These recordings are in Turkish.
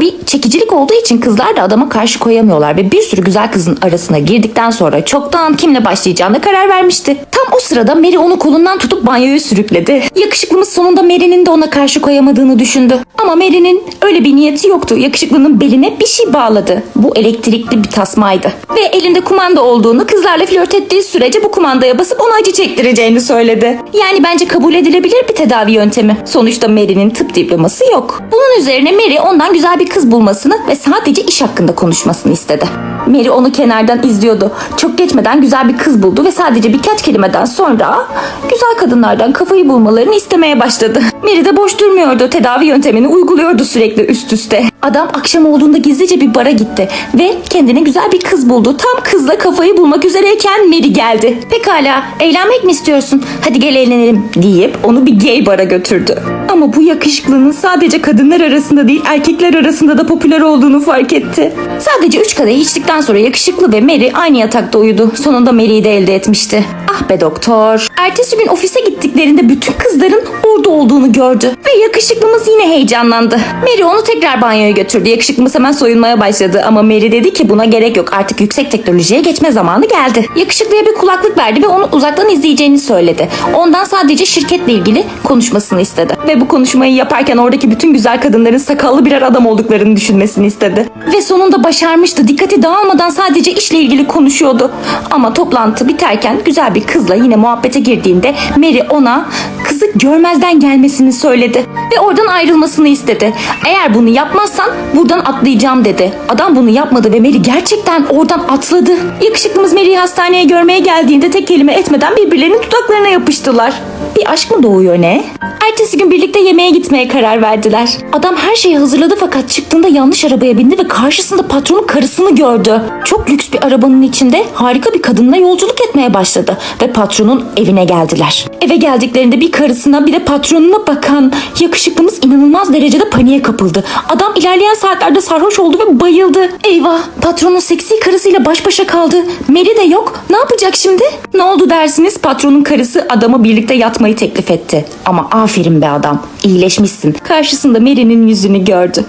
Tabii çekicilik olduğu için kızlar da adama karşı koyamıyorlar ve bir sürü güzel kızın arasına girdikten sonra çoktan kimle başlayacağına karar vermişti. Tam o sırada Mary onu kolundan tutup banyoya sürükledi. Yakışıklımız sonunda Mary'nin de ona karşı koyamadığını düşündü. Ama Mary'nin öyle bir niyeti yoktu. Yakışıklının beline bir şey bağladı. Bu elektrikli bir tasmaydı. Ve elinde kumanda olduğunu kızlarla flört ettiği sürece bu kumandaya basıp ona acı çektireceğini söyledi. Yani bence kabul edilebilir bir tedavi yöntemi. Sonuçta Mary'nin tıp diploması yok. Bunun üzerine Mary ondan güzel bir kız bulmasını ve sadece iş hakkında konuşmasını istedi. Mary onu kenardan izliyordu. Çok geçmeden güzel bir kız buldu ve sadece birkaç kelimeden sonra güzel kadınlardan kafayı bulmalarını istemeye başladı. Mary de boş durmuyordu. Tedavi yöntemini uyguluyordu sürekli üst üste. Adam akşam olduğunda gizlice bir bara gitti ve kendine güzel bir kız buldu. Tam kızla kafayı bulmak üzereyken Mary geldi. Pekala eğlenmek mi istiyorsun? Hadi gel eğlenelim deyip onu bir gay bara götürdü. Ama bu yakışıklının sadece kadınlar arasında değil erkekler arasında da popüler olduğunu fark etti. Sadece üç kadeh içtikten sonra yakışıklı ve Mary aynı yatakta uyudu. Sonunda Mary'i de elde etmişti. Ah be doktor. Ertesi gün ofise gittiklerinde bütün kızların orada olduğunu gördü. Ve yakışıklımız yine heyecanlandı. Mary onu tekrar banyoya götürdü. Yakışıklımız hemen soyunmaya başladı ama Mary dedi ki buna gerek yok. Artık yüksek teknolojiye geçme zamanı geldi. Yakışıklıya bir kulaklık verdi ve onu uzaktan izleyeceğini söyledi. Ondan sadece şirketle ilgili konuşmasını istedi. Ve bu konuşmayı yaparken oradaki bütün güzel kadınların sakallı birer adam olduklarını düşünmesini istedi. Ve sonunda başarmıştı. Dikkati dağılmadan sadece işle ilgili konuşuyordu. Ama toplantı biterken güzel bir kızla yine muhabbete girdiğinde Mary ona kızı görmezden gelmesini söyledi. Ve oradan ayrılmasını istedi. Eğer bunu yapmazsan buradan atlayacağım dedi. Adam bunu yapmadı ve Mary gerçekten oradan atladı. Yakışıklımız Mary'i hastaneye görmeye geldiğinde tek kelime etmeden birbirlerinin dudaklarına yapıştılar. Bir aşk mı doğuyor ne? Ertesi gün birlikte yemeğe gitmeye karar verdiler. Adam her şeyi hazırladı fakat çıktığında yanlış arabaya bindi ve karşısında patronun karısını gördü. Çok lüks bir arabanın içinde harika bir kadınla yolculuk etmeye başladı ve patronun evine geldiler. Eve geldiklerinde bir karısına bir de patronuna bakan yakışıklımız inanılmaz derecede paniğe kapıldı. Adam ilerleyen saatlerde sarhoş oldu ve bayıldı. Eyvah patronun seksi karısıyla baş başa kaldı. Mary de yok. Ne yapacak şimdi? Ne oldu dersiniz? Patronun karısı adamı birlikte yatmayı teklif etti. Ama aferin be adam. İyileşmişsin. Karşısında Mary'nin yüzünü gördü.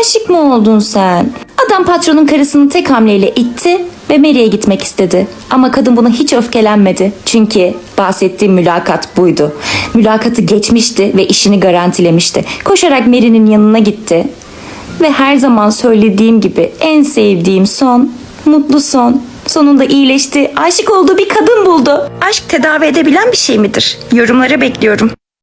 Aşık mı oldun sen? Adam patronun karısını tek hamleyle itti ve Mary'e gitmek istedi. Ama kadın buna hiç öfkelenmedi. Çünkü bahsettiğim mülakat buydu. Mülakatı geçmişti ve işini garantilemişti. Koşarak Mary'nin yanına gitti. Ve her zaman söylediğim gibi en sevdiğim son, mutlu son. Sonunda iyileşti. Aşık olduğu bir kadın buldu. Aşk tedavi edebilen bir şey midir? Yorumları bekliyorum.